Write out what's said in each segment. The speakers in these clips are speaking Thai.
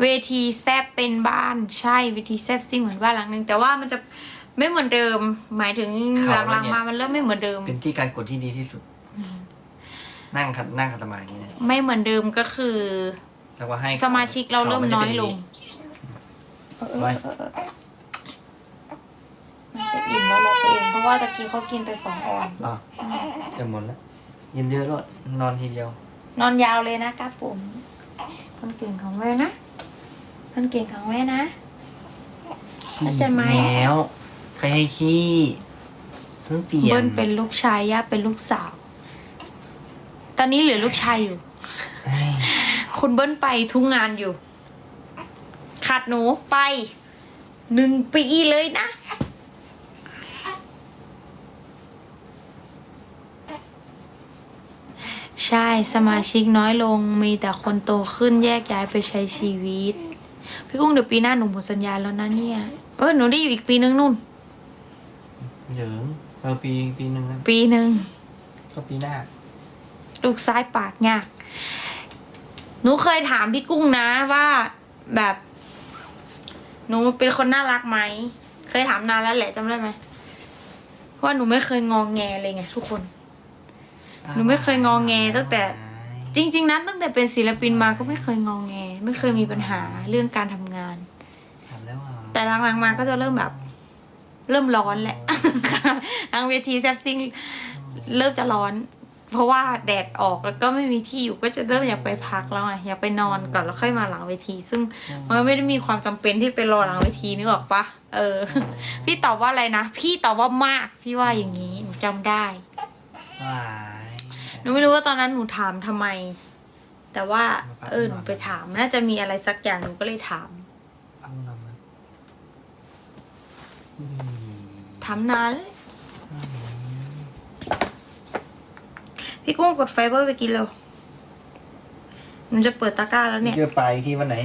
เวทีแซบเป็นบ้านใช่เวทีแซบซิ่งเหมือนบ้านหลังนึงแต่ว่ามันจะไม่เหมือนเดิม หมายถึงหลังๆมามันเริ่มไม่เหมือนเดิม เป็นที่การกดที่ดีที่สุด นั่งขัดนั่งขัดสมาธิเนี่ยไม่เหมือนเดิมก็คือ แล้วก็ให้สมาชิกเราเริ่มน้อยลง ไว้มันจะอิ่มแล้วเราตัวเองเพราะว่าตะกี้เขากินไปสองออน รอจะหมดแล้วยินเยอะด้วยนอนทีเดียวนอนยาวเลยนะครับผม คนเก่งของแม่นะคนเก่งของแม่นะเข้าใจไหมแล้วใครให้ขี้เพิ่งเปลี่ยนเบิ้ลเป็นลูกชายย่าเป็นลูกสาว ตอนนี้เหลือลูกชายอยู่เฮ้ยคุณเบิ้ลไปทุกงานอยู่ขาดหนูไปหนึ่งปีเลยนะ ใช่สมาชิกน้อยลงมีแต่คนโตขึ้นแยกย้ายไปใช้ชีวิต พี่กุ้งเดี๋ยวปีหน้าหนูหมดสัญญาแล้วนะเนี่ย เออหนูได้อยู่อีกปีนึงนู่น เหยิงเออปีปีหนึ่งนะปีหนึ่งก็ปีหน้า ลูกซ้ายปากยากหนูเคยถามพี่กุ้งนะว่าแบบ หนูเป็นคนน่ารักไหม เคยถามนานแล้วแหละจำได้ไหมเพราะว่าหนูไม่เคยงองแงเลยไงทุกคน หนูไม่เคยงอแงตั้งแต่จริง ๆนะตั้งแต่เป็นศิลปินมาก็ไม่เคยงองแง ไม่เคยมีปัญหาเรื่องการทำงานถามแล้วอะแต่หลังๆมาก็จะเริ่มแบบ เริ่มร้อนแหละทางเวทีแซฟซิ่งเริ่มจะร้อน เพราะว่าแดดออกแล้วก็ไม่มีที่อยู่ก็จะเริ่มอยากไปพักแล้วไงอยากไปนอนก่อนแล้วค่อยมาหลังเวที ซึ่งมันก็ไม่ได้มีความจำเป็นที่ไปรอหลังเวทีนึกออกปะเออ พี่ตอบว่าอะไรนะพี่ตอบว่ามากพี่ว่าอย่างนี้หนูจำได้ว้ายห นูไม่รู้ว่าตอนนั้นหนูถามทำไม แต่ว่า เออหนูไปถาม น่าจะมีอะไรสักอย่างหนูก็เลยถามเอานำมาอืมถามนานเลยพี่กุ้งกดไฟเบอร์ไปกินเร็วหนูจะเปิดตะกร้าแล้วเนี่ยเจอปลาอีกทีวันไหน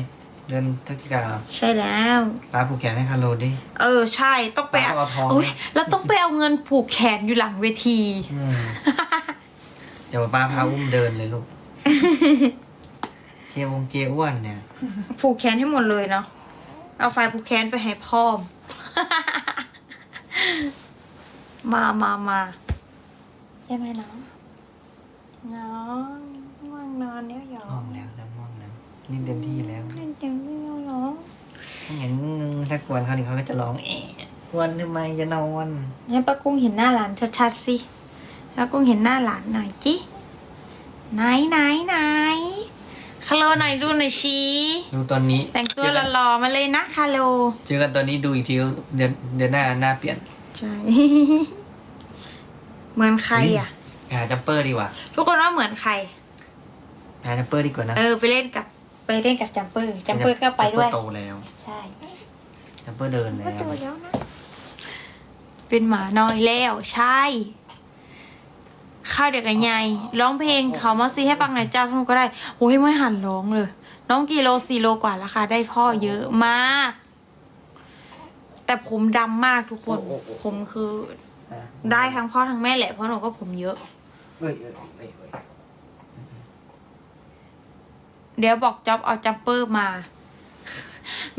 เดือนพฤศจิกาใช่แล้วปลาผูกแขนให้คาโรดิ เออ ใช่ต้องไปป้าเอาทองโอ้ยไหมแล้วต้องไปเอาเงินผูกแขนอยู่หลังเวทีอืม เดี๋ยวป้าพาอุ้มเดินเลยลูก เจวงเจอ้วนเนี่ย ผูกแขนให้หมดเลยเนาะ เอาไฟผูกแขนไปให้พ่อม มามามาใช่ไหมน้องน้องง่วงนอนแล้วเหรอง่วงแล้วแล้วง่วงแล้วนี่เต็มที่แล้วเล่นเต็มที่แล้วเหรอถ้าอย่างงึงถ้ากวนเขานี่เขาก็จะร้องเอ๊ะกวนทำไมจะนอนงั้นป้ากุ้งเห็นหน้าหลานชัดๆสิ ป้ากุ้งเห็นหน้าหลานหน่อยจิไหนไหนไหนคาโลหน่อยดูหน่อยชีดูตอนนี้แต่งตัวเจอกันหล่อๆมาเลยนะคาโล เจอกันตอนนี้ดูอีกทีเดือนเดือนหน้าหน้าเปลี่ยนใช่เหมือนใครอะไปหาจัมเปอร์ดีกว่า ทุกคนว่าเหมือนใครไปหาจัมเปอร์ดีกว่านะเออไปเล่นกับไปเล่นกับจัมเปอร์จัมเปอร์ก็ไปด้วยจัมเปอร์โตแล้วใช่จัมเปอร์เดินแล้ก็วดูแล้วนะเป็นหมาน้อยแล้วใช่ ข้าวเด็กไงไงร้องเพลงเขามาซีให้ฟังหน่อยจ้าทุกคนก็ได้โอ้ยไม่หันร้องเลย น้องกิโลสี่โลกว่าราคาได้พ่อเยอะมาก แต่ผมดำมากทุกคน ผมคือ ได้ทั้งพ่อทั้งแม่แหละเพราะหนูก็ผมเยอะเอ้ยเอ้ยเอ้ยเอ้ยเดี๋ยวบอกจ็อบเอาจัมเปอร์มา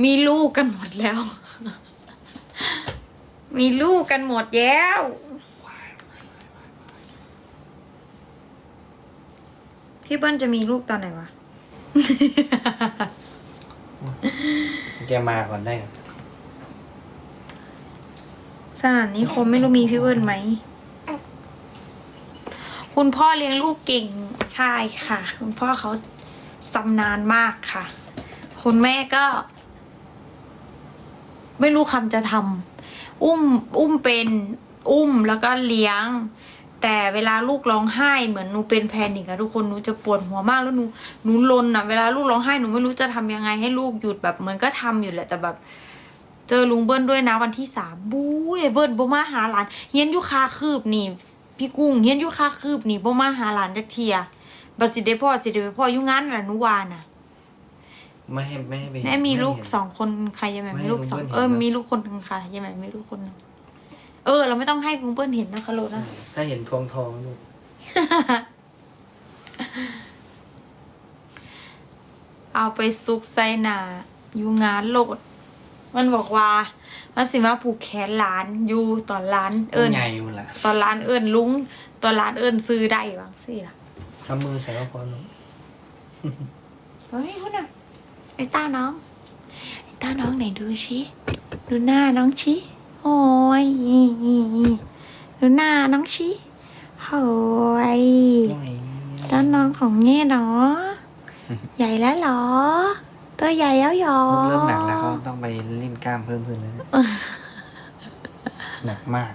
มีลูกกันหมดแล้ว มีลูกกันหมดแล้ว พี่เบิ้ลจะมีลูกตอนไหนวะ แกมาก่อนได้กันสนานนี้คงไม่รู้มีพี่เบิ้ลไหม คุณพ่อเลี้ยงลูกเก่งใช่ค่ะ คุณพ่อเขาสำนานมากค่ะ คุณแม่ก็ ไม่รู้คำจะทำอุ้ม อุ้มเป็น อุ้มแล้วก็เลี้ยง แต่เวลาลูกร้องไห้เหมือนหนูเป็นแพนิกอะทุกคนหนูจะปวดหัวมากแล้วหนูหนูลนอะเวลาลูกร้องไห้หนูไม่รู้จะทำยังไงให้ลูกหยุดแบบเหมือนก็ทำอยู่แหละแต่แบบ เจอลุงเบิ้ลด้วยนะวันที่สามบู๊ยเบิ้ลบ่มาหาหลานเฮียนอยุคาคืบนี่พี่กุ้งเฮียนอยุคาคืบนี่บ่มาหาหลานจักเทียบัดสิได้พ่อสิได้ไปพ่ออยู่งานล่ะหนุวาน่ะไม่ให้ไม่ให้ไปแม่มีลูกไให้เห็นสองคนใครยังไงไม่ให้มีลูกสองลุงเบิ้ลเห็นเออนะมีลูกคนหนึ่งค่ะยังไงมีลูกคนหนึ่ง เออ เราไม่ต้องให้ลุงเบิ้ลเห็นนะคะโลนะ ถ้าเห็นทวงทองลูกเเอาไปซุกใส่หนาอยู่งานโลด มันบอกว่า มันสิมาผูกแขนหลานอยู่ตอนร้านเอิญใหญ่อยู่ล่ะตอนร้านเอิญลุงตอนร้านเอิญซื้อได้บางสิล่ะทำมือใส่ก็พอลูกเฮ้ยคุณอะไอ้ต้าน้องไอ้ต้าน้องไหนดูชิดูหน้าน้องชิ โอ้ยดูหน้าน้องชิโอ้ยต้าน้องของเงี้เนาะใหญ่แล้วเหรอ ตัวใหญ่แล้วหรอเริ่มหนักแล้วเขาต้องไปเล่นกล้ามเพิ่มขึ้นแล้วเนี่ยหนักมาก